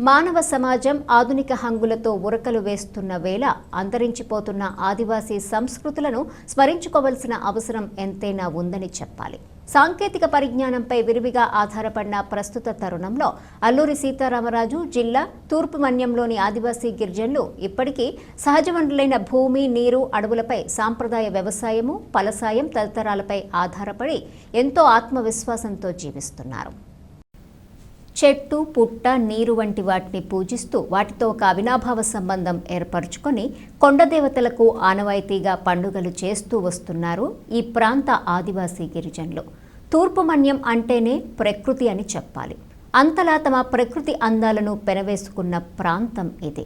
మానవ సమాజం ఆధునిక హంగులతో ఉరకలు వేస్తున్న వేళ అంతరించిపోతున్న ఆదివాసీ సంస్కృతులను స్మరించుకోవలసిన అవసరం ఎంతైనా ఉందని చెప్పాలి. సాంకేతిక పరిజ్ఞానంపై విరివిగా ఆధారపడిన ప్రస్తుత తరుణంలో అల్లూరి సీతారామరాజు జిల్లా తూర్పు మన్యంలోని ఆదివాసీ గిరిజనులు ఇప్పటికీ సహజ వనరులైన భూమి నీరు అడవులపై సాంప్రదాయ వ్యవసాయము పలసాయం తదితరాలపై ఆధారపడి ఎంతో ఆత్మవిశ్వాసంతో జీవిస్తున్నారు. చెట్టు పుట్ట నీరు వంటి వాటిని పూజిస్తూ వాటితో ఒక అవినాభావ సంబంధం ఏర్పరచుకొని కొండదేవతలకు ఆనవాయితీగా పండుగలు చేస్తూ వస్తున్నారు ఈ ప్రాంత ఆదివాసీ గిరిజనులు. తూర్పు మన్యం అంటేనే ప్రకృతి అని చెప్పాలి. అంతలా తమ ప్రకృతి అందాలను పెనవేసుకున్న ప్రాంతం ఇది.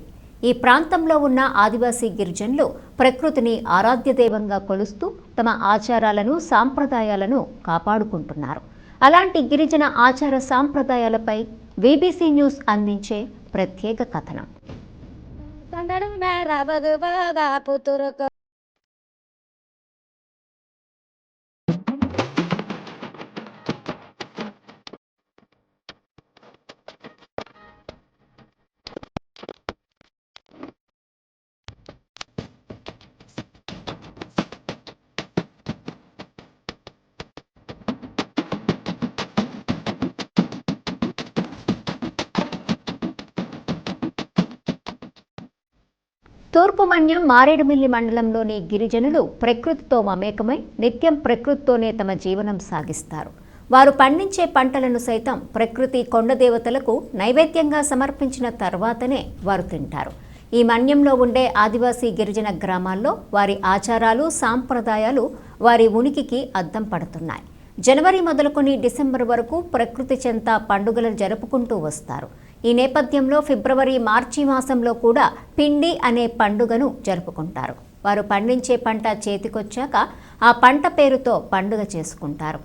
ఈ ప్రాంతంలో ఉన్న ఆదివాసీ గిరిజనులు ప్రకృతిని ఆరాధ్య దైవంగా కొలుస్తూ తమ ఆచారాలను సాంప్రదాయాలను కాపాడుకుంటున్నారు. అలాంటి గిరిజన ఆచార సాంప్రదాయాలపై బీబీసీ న్యూస్ అందించే ప్రత్యేక కథనం. తూర్పు మన్యం మారేడుమిల్లి మండలంలోని గిరిజనులు ప్రకృతితో మమేకమై నిత్యం ప్రకృతితోనే తమ జీవనం సాగిస్తారు. వారు పండించే పంటలను సైతం ప్రకృతి కొండదేవతలకు నైవేద్యంగా సమర్పించిన తర్వాతనే వారు తింటారు. ఈ మన్యంలో ఉండే ఆదివాసీ గిరిజన గ్రామాల్లో వారి ఆచారాలు సాంప్రదాయాలు వారి ఉనికికి అద్దం పడుతున్నాయి. జనవరి మొదలుకొని డిసెంబర్ వరకు ప్రకృతి చెంత పండుగలు జరుపుకుంటూ వస్తారు. ఈ నేపథ్యంలో ఫిబ్రవరి మార్చి మాసంలో కూడా పిండి అనే పండుగను జరుపుకుంటారు. వారు పండించే పంట చేతికొచ్చాక ఆ పంట పేరుతో పండుగ చేసుకుంటారు.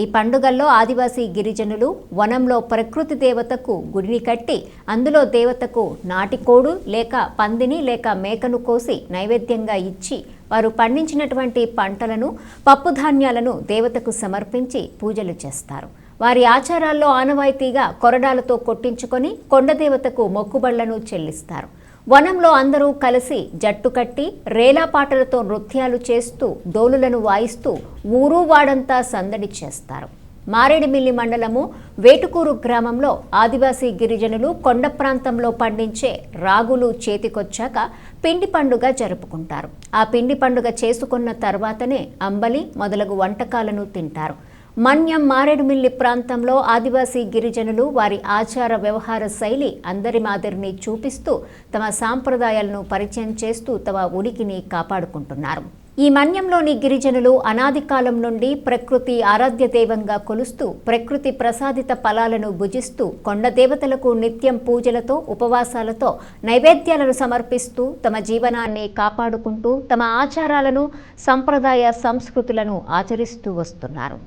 ఈ పండుగల్లో ఆదివాసీ గిరిజనులు వనంలో ప్రకృతి దేవతకు గుడిని కట్టి అందులో దేవతకు నాటికోడు లేక పందిని లేక మేకను కోసి నైవేద్యంగా ఇచ్చి వారు పండించినటువంటి పంటలను పప్పుధాన్యాలను దేవతకు సమర్పించి పూజలు చేస్తారు. వారి ఆచారాల్లో ఆనవాయితీగా కొరడాలతో కొట్టించుకొని కొండదేవతకు మొక్కుబళ్ళను చెల్లిస్తారు. వనంలో అందరూ కలిసి జట్టు కట్టి రేలాపాటలతో నృత్యాలు చేస్తూ డోలులను వాయిస్తూ ఊరు వాడంతా సందడి చేస్తారు. మారేడుమిల్లి మండలము వేటుకూరు గ్రామంలో ఆదివాసీ గిరిజనులు కొండ ప్రాంతంలో పండించే రాగులు చేతికొచ్చాక పిండి పండుగ జరుపుకుంటారు. ఆ పిండి పండుగ చేసుకున్న తర్వాతనే అంబలి మొదలగు వంటకాలను తింటారు. మన్యం మారేడుమిల్లి ప్రాంతంలో ఆదివాసీ గిరిజనులు వారి ఆచార వ్యవహార శైలి అందరి మాదిరిని చూపిస్తూ తమ సాంప్రదాయాలను పరిచయం చేస్తూ తమ ఉనికిని కాపాడుకుంటున్నారు. ఈ మన్యంలోని గిరిజనులు అనాది కాలం నుండి ప్రకృతి ఆరాధ్య దైవంగా కొలుస్తూ ప్రకృతి ప్రసాదిత ఫలాలను భుజిస్తూ కొండ దేవతలకు నిత్యం పూజలతో ఉపవాసాలతో నైవేద్యాలను సమర్పిస్తూ తమ జీవనాన్ని కాపాడుకుంటూ తమ ఆచారాలను సంప్రదాయ సంస్కృతులను ఆచరిస్తూ వస్తున్నారు.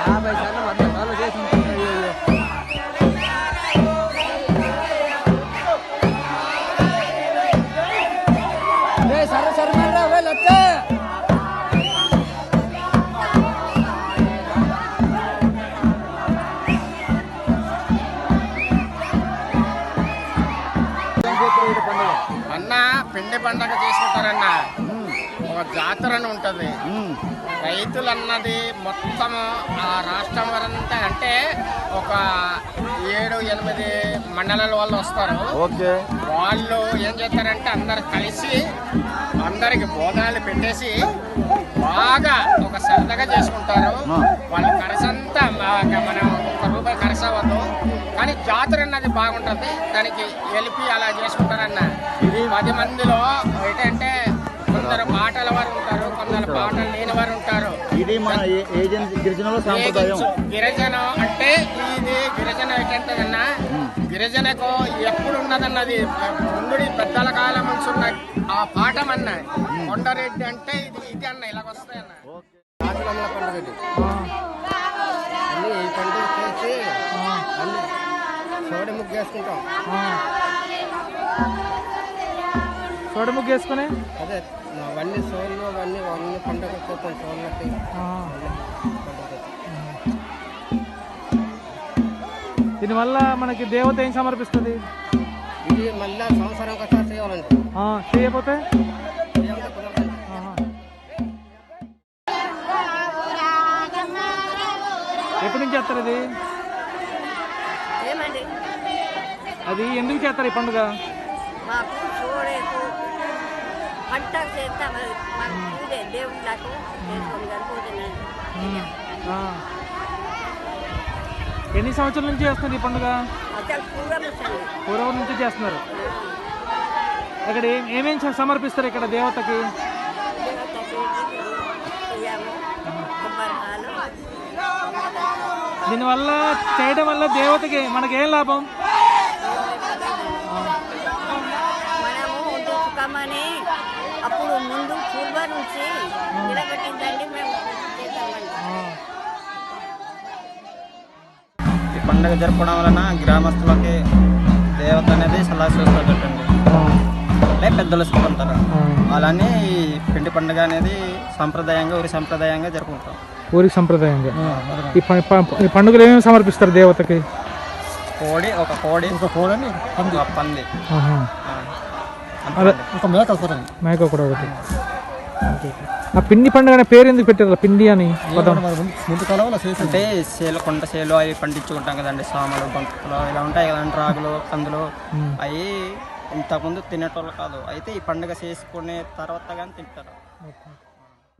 యాభై సార్లు వంద సార్లు చేసి సరే సరే వెళ్ళొచ్చా. పండగ చేసుకుంటారన్న ఒక జాతర అని ఉంటుంది. రైతులు అన్నది మొత్తం ఆ రాష్ట్రం వరంతా అంటే ఒక ఏడు ఎనిమిది మండలాల వాళ్ళు వస్తారు. ఓకే. వాళ్ళు ఏం చేస్తారంటే అందరు కలిసి అందరికి భోజనాలు పెట్టేసి బాగా ఒక సరదాగా చేసుకుంటారు. వాళ్ళ మా- మనం రూపాయి ఖర్చు అవ్వదు. కానీ జాతర అన్నది బాగుంటుంది. దానికి వెళ్ళి అలా చేసుకుంటారన్న. పది మందిలో ఏంటంటే కొందరు పాటల వారు ఉంటారు కొందరు పాటలు లేని వారు ఉంటారు. ఇది మన సాంప్రదాయం. ఏగించు. గిరిజన అంటే ఇది గిరిజన ఏంటంటేదన్నా గిరిజనకు ఎప్పుడు ఉన్నదన్నది ముందుడి పెద్దల కాలం నుంచి ఉన్న ఆ పాఠం అన్న కొండరెడ్డి అంటే ఇది ఇది అన్న ఇలాగ వస్తాయన్న. ఓకే. రాజులమ్మల పండుగ చోడి ముగ్గు వేసుకుంటాం చోట ముగ్గు వేసుకొని అదే అవన్నీ సోళ్ళు అవన్నీ అవన్నీ పండుగ వచ్చేస్తాం సోళ్ళకి దీనివల్ల మనకి దేవత ఏం సమర్పిస్తుంది? ఇది మళ్ళీ సంవత్సరం ఒకసారి చేయాలంటే. ఆ, చేయకపోతే. ఎప్పటి నుంచి చేస్తారు ఇది? అది ఎందుకు చేస్తారు ఈ పండుగ? మాకు చూడేకు పంట దేవుళ్ళకు చేసుకొని. ఎన్ని సంవత్సరాల నుంచి చేస్తున్నారు ఈ పండుగ? పూర్వం నుంచి చేస్తున్నారు. ఇక్కడ ఏం ఏమేం చ- సమర్పిస్తారు ఇక్కడ దేవతకి? దీనివల్ల చేయడం వల్ల దేవతకి మనకి ఏం లాభం? ఉంటూ సుఖమని అప్పుడు ముందు పూర్వ నుంచి నిలబెట్టిందండి మేము. ఈ పండుగ జరపడం వలన గ్రామస్తులకి దేవత అనేది సలహా చూస్తుందండి అంటే పెద్దలు చెప్పుకుంటారు అలానే ఈ పిండి పండుగ అనేది సాంప్రదాయంగా ఊరి సాంప్రదాయంగా జరుపుకుంటాం. ఊరికి సంప్రదాయంగా. ఈ ప- ఈ పండుగలు ఏమేమి సమర్పిస్తారు దేవతకి? కోడి ఒక కోడి. ఒక కోడని పంది. ఆహా. ఆ. అలా ఒక మేక ఒకటి మేక కూడా ఒకటి. ఆ పిండి పండుగ అనే పేరు ఎందుకు పెట్టారు పిండి అని? పదం. ముందు కాలంలో అంటే సేలు కొండ సేలు అవి పండించుకుంటాం కదండి. సామలు బంతులు ఇలా ఉంటాయి కదండి రాగులు కందులు. అవి ఇంతకుముందు తినేటోళ్ళు కాదు. అయితే ఈ పండుగ చేసుకునే తర్వాత కానీ తింటారు. ఓకే.